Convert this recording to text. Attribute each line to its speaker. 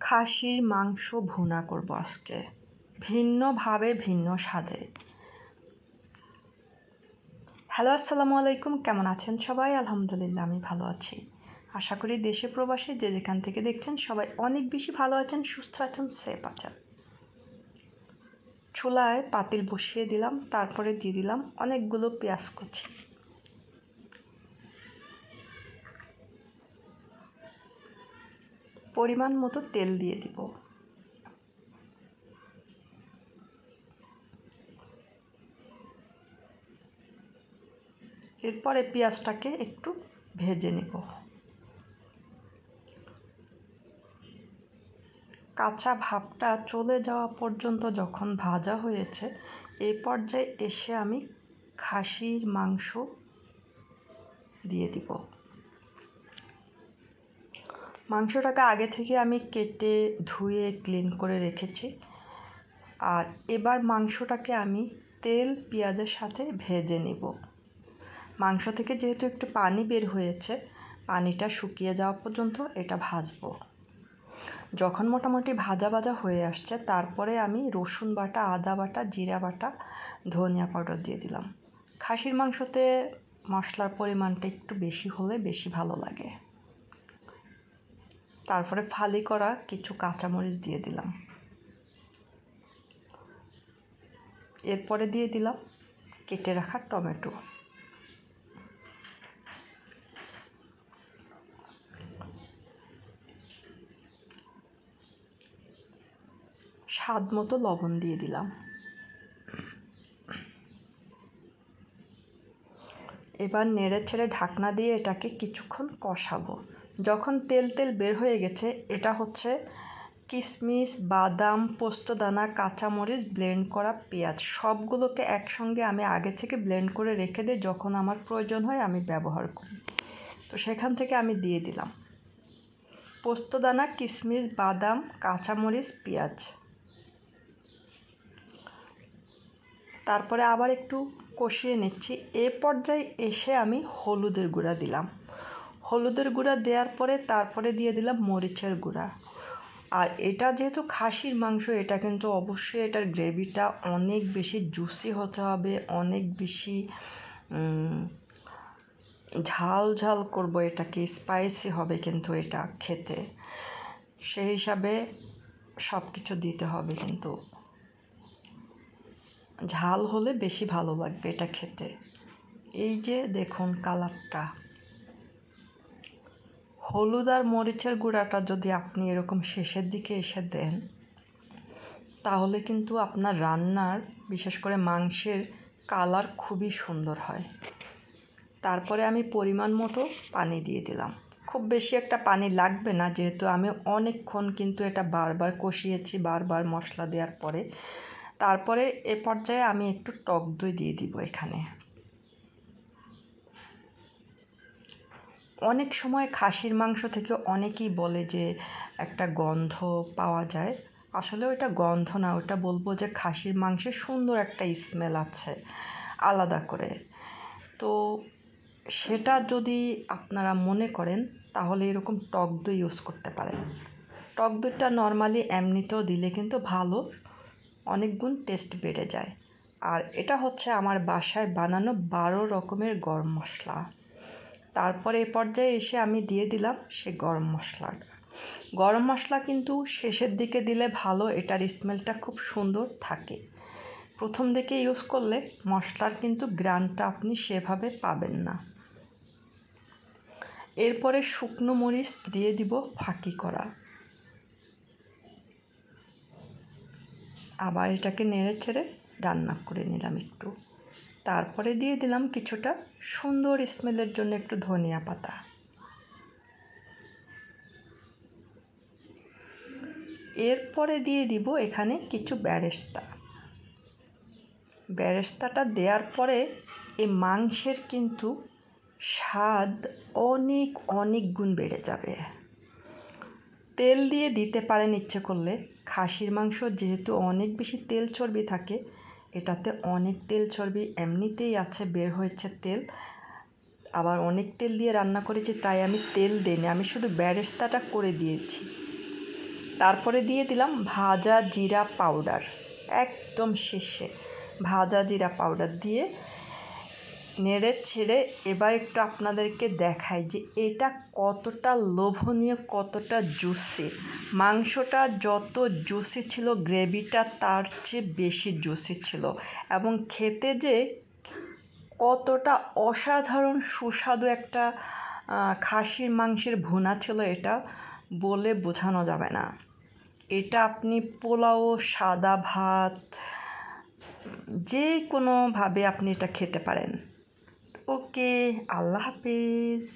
Speaker 1: খাসির মাংস ভুনা করব আজকে। ভিন্নভাবে ভিন্ন স্বাদে। হ্যালো, আসসালামু আলাইকুম। কেমন আছেন সবাই? আলহামদুলিল্লাহ, আমি ভালো আছি। আশা করি দেশে প্রবাসে যে যেখান থেকে দেখছেন সবাই অনেক বেশি ভালো আছেন, সুস্থ আছেন, সেফ আছেন। চুলায় পাতিল বসিয়ে দিলাম, তারপরে দিয়ে দিলাম অনেকগুলো পেঁয়াজ কুচি। পরিমাণ মতো তেল দিয়ে দিব। এরপরে পেঁয়াজটাকে একটু ভেজে নেব। কাঁচা ভাবটা চলে যাওয়া পর্যন্ত যখন ভাজা হয়েছে এই পর্যায়ে এসে আমি খাসির মাংস দিয়ে দিব। মাংসটাকে আগে থেকে আমি কেটে ধুয়ে ক্লিন করে রেখেছি। আর এবার মাংসটাকে আমি তেল, পেঁয়াজের সাথে ভেজে নেব। মাংস থেকে যেহেতু একটু পানি বের হয়েছে, পানিটা শুকিয়ে যাওয়া পর্যন্ত এটা ভাজবো। যখন মোটামুটি ভাজা ভাজা হয়ে আসছে, তারপরে আমি রসুন বাটা, আদা বাটা, জিরা বাটা, ধনিয়া পাউডার দিয়ে দিলাম। খাসির মাংসতে মশলার পরিমাণটা একটু বেশি হলে বেশি ভালো লাগে। তারপরে ফালি করা কিছু কাঁচামরিচ দিয়ে দিলাম। এরপরে দিয়ে দিলাম কেটে রাখা টমেটো। স্বাদ মতো লবণ দিয়ে দিলাম। এবার নেড়ে ছেড়ে ঢাকনা দিয়ে এটাকে কিছুক্ষণ কষাবো। যখন তেল তেল বের হয়ে গেছে, এটা হচ্ছে কিশমিশ বাদাম, পোস্তদানা, কাঁচামরিচ, ব্লেন্ড করা পেঁয়াজ। সবগুলোকে একসঙ্গে আমি আগে থেকে ব্লেন্ড করে রেখে দিই যখন আমার প্রয়োজন হয় আমি ব্যবহার করি। তো সেখান থেকে আমি দিয়ে দিলাম। পোস্তদানা কিশমিশ বাদাম, কাঁচামরিচ, পেঁয়াজ। তারপরে আবার একটু কষিয়ে নিচ্ছি। এ পর্যায়ে এসে আমি হলুদের গুঁড়া দিলাম। হলুদের গুঁড়া দেওয়ার পরে তারপরে দিয়ে দিলাম মরিচের গুঁড়া। আর এটা যেহেতু খাসির মাংস, এটা কিন্তু অবশ্যই এটার গ্রেভিটা অনেক বেশি জুসি হতে হবে, অনেক বেশি ঝাল ঝাল করব, এটাকে স্পাইসি হবে কিন্তু এটা খেতে। সেই হিসাবে সব কিছু দিতে হবে কিন্তু। ঝাল হলে বেশি ভালো লাগবে এটা খেতে। এই যে দেখুন কালারটা হলুদ আর মরিচের গুঁড়াটা যদি আপনি এরকম শেষের দিকে এসে দেন, তাহলে কিন্তু আপনার রান্নার, বিশেষ করে মাংসের কালার খুবই সুন্দর হয়। তারপরে আমি পরিমাণ মতো পানি দিয়ে দিলাম। খুব বেশি একটা পানি লাগবে না, যেহেতু আমি অনেকক্ষণ কিন্তু এটা বারবার কষিয়েছি, বারবার মশলা দেওয়ার পরে। তারপরে এ পর্যায়ে আমি একটু টক দই দিয়ে দিব এখানে। অনেক সময় খাসির মাংস থেকে অনেকেই বলে যে একটা গন্ধ পাওয়া যায়। আসলে ওইটা গন্ধ না ওটা বলব যে খাসির মাংসের সুন্দর একটা স্মেল আছে, আলাদা করে। তো সেটা যদি আপনারা মনে করেন, তাহলে এরকম টক দই ইউজ করতে পারেন। টক দইটা নর্মালি এমনিতেও দিলে কিন্তু ভালো, অনেক গুণ টেস্ট বেড়ে যায়। আর এটা হচ্ছে আমার বাসায় বানানো বারো রকমের গরম মশলা। তারপরে এ পর্যায়ে এসে আমি দিয়ে দিলাম সে গরম মশলাটা গরম মশলা কিন্তু শেষের দিকে দিলে ভালো, এটার স্মেলটা খুব সুন্দর থাকে। প্রথম দিকে ইউজ করলে মশলার কিন্তু গ্রানটা আপনি সেভাবে পাবেন না। এরপরে শুকনো মরিচ দিয়ে দিব ফাঁকি করা। আবার এটাকে নেড়ে ছেড়ে রান্না করে নিলাম একটু। তারপরে দিয়ে দিলাম কিছুটা সুন্দর স্মেলের জন্য একটু ধনিয়া পাতা। এরপরে দিয়ে দিব এখানে কিছু ব্যারেস্তা। ব্যারেস্তাটা দেওয়ার পরে এই মাংসের কিন্তু স্বাদ অনেক অনেক গুণ বেড়ে যাবে। তেল দিয়ে দিতে পারেন ইচ্ছে করলে। খাসির মাংস যেহেতু অনেক বেশি তেল চর্বি থাকে এটাতে অনেক তেল চর্বি, এমনিতেই আছে, বের হয়েছে তেল। আবার অনেক তেল দিয়ে রান্না করেছি, তাই আমি তেল দিইনি। আমি শুধু ব্যারেস্তাটা করে দিয়েছি। তারপরে দিয়ে দিলাম ভাজা জিরা পাউডার, একদম শেষে। ভাজা জিরা পাউডার দিয়ে নেড়ে ছেড়ে এবার একটু আপনাদেরকে দেখাই যে এটা কতটা লোভনীয়, কতটা জুসি মাংসটা যত জুসি ছিল গ্রেভিটা তার চেয়ে বেশি জুসি ছিল। এবং খেতে যে কতটা অসাধারণ, সুস্বাদু একটা খাসির মাংসের ভুনা ছিল এটা, বলে বোঝানো যাবে না। এটা আপনি পোলাও, সাদা ভাত, যে কোনোভাবে আপনি এটা খেতে পারেন। ওকে আল্লাহ হাফিজ।